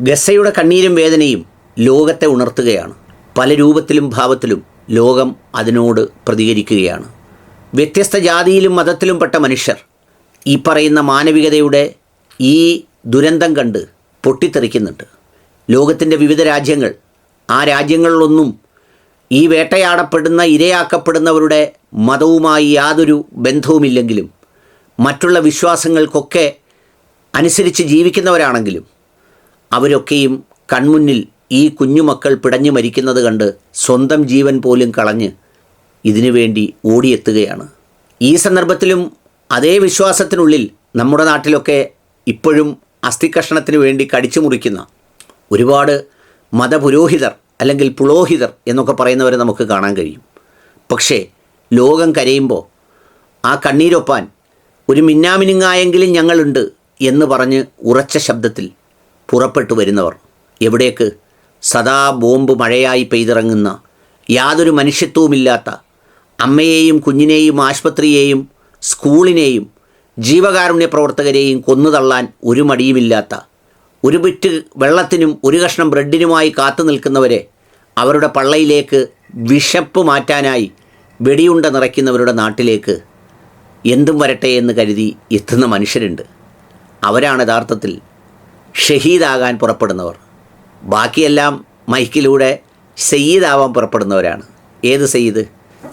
ഗസയുടെ കണ്ണീരും വേദനയും ലോകത്തെ ഉണർത്തുകയാണ്. പല രൂപത്തിലും ഭാവത്തിലും ലോകം അതിനോട് പ്രതികരിക്കുകയാണ്. വ്യത്യസ്ത ജാതിയിലും മതത്തിലും പെട്ട മനുഷ്യർ ഈ പറയുന്ന മാനവികതയുടെ ഈ ദുരന്തം കണ്ട് പൊട്ടിത്തെറിക്കുന്നുണ്ട്. ലോകത്തിന്റെ വിവിധ രാജ്യങ്ങൾ ആ രാജ്യങ്ങളിലൊന്നും ഈ വേട്ടയാടപ്പെടുന്ന ഇരയാക്കപ്പെടുന്നവരുടെ മതവുമായി യാതൊരു ബന്ധവുമില്ലെങ്കിലും മറ്റുള്ള വിശ്വാസങ്ങൾക്കൊക്കെ അനുസരിച്ച് ജീവിക്കുന്നവരാണെങ്കിലും അവരൊക്കെയും കൺമുന്നിൽ ഈ കുഞ്ഞുമക്കൾ പിടഞ്ഞു മരിക്കുന്നത് കണ്ട് സ്വന്തം ജീവൻ പോലും കളഞ്ഞ് ഇതിനു വേണ്ടി ഓടിയെത്തുകയാണ്. ഈ സന്ദർഭത്തിലും അതേ വിശ്വാസത്തിനുള്ളിൽ നമ്മുടെ നാട്ടിലൊക്കെ ഇപ്പോഴും അസ്ഥികഷ്ണത്തിന് വേണ്ടി കടിച്ചു മുറിക്കുന്ന ഒരുപാട് മതപുരോഹിതർ അല്ലെങ്കിൽ പുരോഹിതർ എന്നൊക്കെ പറയുന്നവരെ നമുക്ക് കാണാൻ കഴിയും. പക്ഷേ ലോകം കരയുമ്പോൾ ആ കണ്ണീരൊപ്പാൻ ഒരു മിന്നാമിനുങ്ങായെങ്കിലും ഞങ്ങളുണ്ട് എന്ന് പറഞ്ഞ് ഉറച്ച ശബ്ദത്തിൽ പുറപ്പെട്ടു വരുന്നവർ. എവിടേക്ക്? സദാ ബോംബ് മഴയായി പെയ്തിറങ്ങുന്ന യാതൊരു മനുഷ്യത്വവുമില്ലാത്ത അമ്മയെയും കുഞ്ഞിനെയും ആശുപത്രിയെയും സ്കൂളിനെയും ജീവകാരുണ്യ പ്രവർത്തകരെയും കൊന്നുതള്ളാൻ ഒരു മടിയുമില്ലാത്ത ഒരു ബിറ്റ് വെള്ളത്തിനും ഒരു കഷ്ണം ബ്രെഡിനുമായി കാത്തു നിൽക്കുന്നവരെ അവരുടെ പള്ളയിലേക്ക് വിശപ്പ് മാറ്റാനായി വെടിയുണ്ട നിറയ്ക്കുന്നവരുടെ നാട്ടിലേക്ക് എന്തും വരട്ടെ എന്ന് കരുതി എത്തുന്ന മനുഷ്യരുണ്ട്. അവരാണ് യഥാർത്ഥത്തിൽ ഷഹീദാകാൻ പുറപ്പെടുന്നവർ. ബാക്കിയെല്ലാം മൈക്കിലൂടെ സയ്യിദാവാൻ പുറപ്പെടുന്നവരാണ്. ഏത് സയ്യിദ്?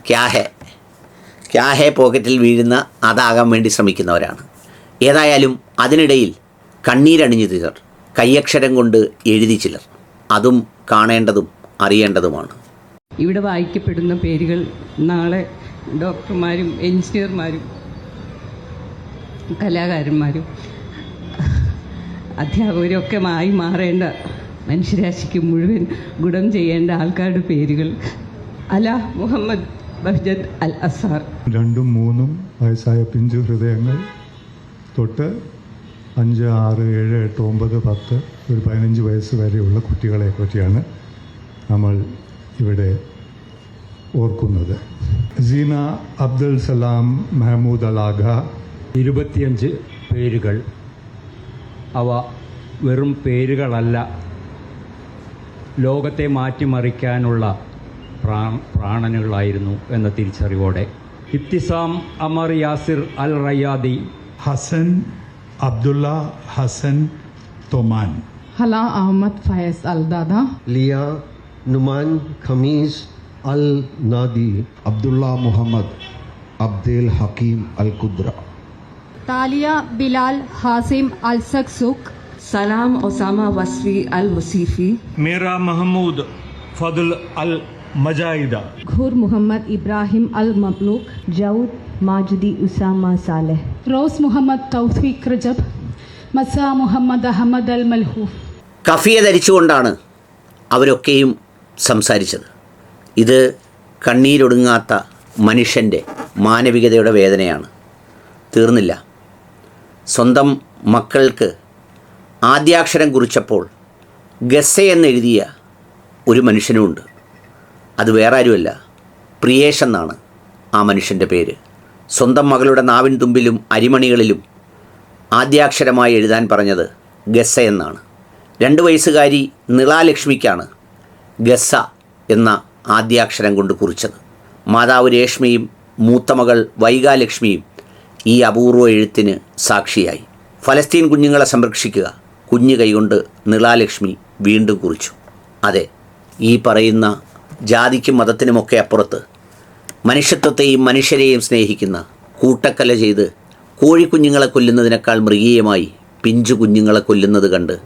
ക്യാഹെ. ക്യാഹെ പോക്കറ്റിൽ വീഴുന്ന അതാകാൻ വേണ്ടി ശ്രമിക്കുന്നവരാണ്. ഏതായാലും അതിനിടയിൽ കണ്ണീരണിഞ്ഞു ചിലർ കയ്യക്ഷരം കൊണ്ട് എഴുതി ചിലർ. അതും കാണേണ്ടതും അറിയേണ്ടതുമാണ്. ഇവിടെ വായിക്കപ്പെടുന്ന പേരുകൾ നാളെ ഡോക്ടർമാരും എഞ്ചിനീയർമാരും കലാകാരന്മാരും അധ്യാപകരും ഒക്കെ ആയി മാറേണ്ട മനുഷ്യരാശിക്ക് മുഴുവൻ ഗുണം ചെയ്യേണ്ട ആൾക്കാരുടെ പേരുകൾ. അല മുഹമ്മദ് ബഹ്ജദ് അൽ അസാർ രണ്ടും മൂന്നും വയസ്സായ പിഞ്ചു ഹൃദയങ്ങൾ. തൊട്ട് അഞ്ച് ആറ് ഏഴ് എട്ട് ഒമ്പത് പത്ത് ഒരു പതിനഞ്ച് വയസ്സ് വരെയുള്ള കുട്ടികളെ പറ്റിയാണ് നമ്മൾ ഇവിടെ ഓർക്കുന്നത്. സീന അബ്ദുൽ സലാം മെഹമ്മൂദ് അലാഖ ഇരുപത്തിയഞ്ച് പേരുകൾ. അവ വെറും പേരുകളല്ല. ലോകത്തെ മാറ്റിമറിക്കാനുള്ള പ്രാ പ്രാണനുകളായിരുന്നു എന്ന തിരിച്ചറിവോടെ. Ibtisam Amar Yasir Al Rayadi Hasan Abdullah Hasan Thoman. Hala Ahmed Fayez Al Dada Lia Numan Khamis Al Nadi Abdullah Muhammad Abdel Hakim Al Qudra Talia Bilal Hazim അൽസക് souk Salam Osama Wasfi Al Musifi Mira Mahmoud Fadul Al Majaida. ഖൂർ Muhammad Ibrahim Al Mabluq Jaud Majudi Osama Saleh. Rose Muhammad Taufiq Rajab Maza Muhammad Ahmad Al Malhouf. കഫിയ ധരിച്ചുകൊണ്ടാണ് അവരൊക്കെയും സംസാരിച്ചത്. ഇത് കണ്ണീരൊടുങ്ങാത്ത മനുഷ്യന്റെ മാനവികതയുടെ വേദനയാണ്. തീർന്നില്ല. സ്വന്തം മക്കൾക്ക് ആദ്യാക്ഷരം കുറിച്ചപ്പോൾ ഗസ എന്നെഴുതിയ ഒരു മനുഷ്യനുമുണ്ട്. അത് വേറെ ആരുമല്ല പ്രിയേഷ് എന്നാണ് ആ മനുഷ്യന്റെ പേര്. സ്വന്തം മകളുടെ നാവിൻ തുമ്പിലും അരിമണികളിലും ആദ്യാക്ഷരമായി എഴുതാൻ പറഞ്ഞത് ഗസ എന്നാണ്. രണ്ട് വയസ്സുകാരി നിളാലക്ഷ്മിക്കാണ് ഗസ എന്ന ആദ്യാക്ഷരം കൊണ്ട് കുറിച്ചത്. മാതാവ് രേഷ്മയും മൂത്തമകൾ വൈകാലക്ഷ്മിയും ഈ അപൂർവ എഴുത്തിന് സാക്ഷിയായി. ഫലസ്തീൻ കുഞ്ഞുങ്ങളെ സംരക്ഷിക്കുക. കുഞ്ഞു കൈകൊണ്ട് നിളാലക്ഷ്മി വീണ്ടും കുറിച്ചു. അതെ ഈ പറയുന്ന ജാതിക്കും മതത്തിനുമൊക്കെ അപ്പുറത്ത് മനുഷ്യത്വത്തെയും മനുഷ്യരെയും സ്നേഹിക്കുന്ന കൂട്ടക്കല ചെയ്ത് കോഴിക്കുഞ്ഞുങ്ങളെ കൊല്ലുന്നതിനേക്കാൾ മൃഗീയമായി പിഞ്ചു കുഞ്ഞുങ്ങളെ കൊല്ലുന്നത് കണ്ട്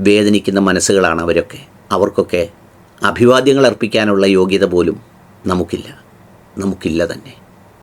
വേദനിക്കുന്ന മനസ്സുകളാണ് അവരൊക്കെ. അവർക്കൊക്കെ അഭിവാദ്യങ്ങൾ അർപ്പിക്കാനുള്ള യോഗ്യത പോലും നമുക്കില്ല. നമുക്കില്ല തന്നെ.